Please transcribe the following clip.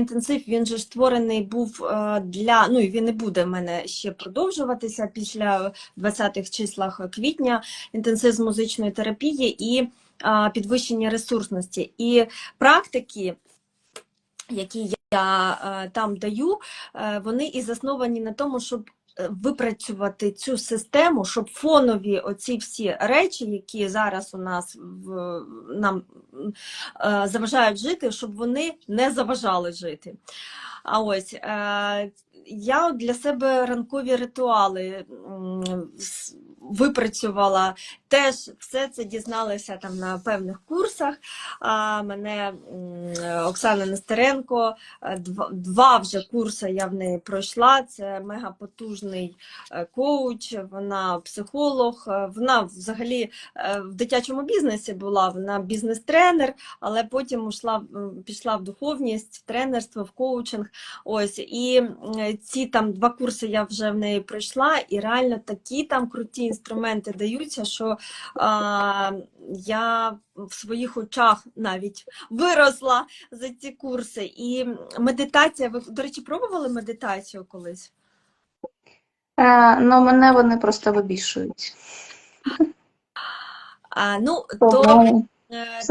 інтенсив він же створений був е, для ну і він не буде в мене ще продовжуватися після 20-х числах квітня. Інтенсив з музичної терапії і е, підвищення ресурсності. І практики, які я е, там даю, вони і засновані на тому, щоб випрацювати цю систему, щоб фонові оці всі речі, які зараз у нас в нам е, заважають жити, щоб вони не заважали жити. А ось е, я для себе ранкові ритуали випрацювала. Теж все це дізналася там на певних курсах. А, мене Оксана Нестеренко, е, два, вже курси я в неї пройшла. Це мегапотужний е, коуч, вона психолог, е, вона взагалі в дитячому бізнесі була, вона бізнес-тренер, але потім ушла, пішла в духовність, в тренерство, в коучинг. Ось і ці там два курси я вже в неї пройшла, і реально такі там круті інструменти даються, що а, я в своїх очах навіть виросла за ці курси. І медитація, ви, до речі, пробували медитацію колись? Е, ну, мене вони просто вибішують. А, ну, то Тому е,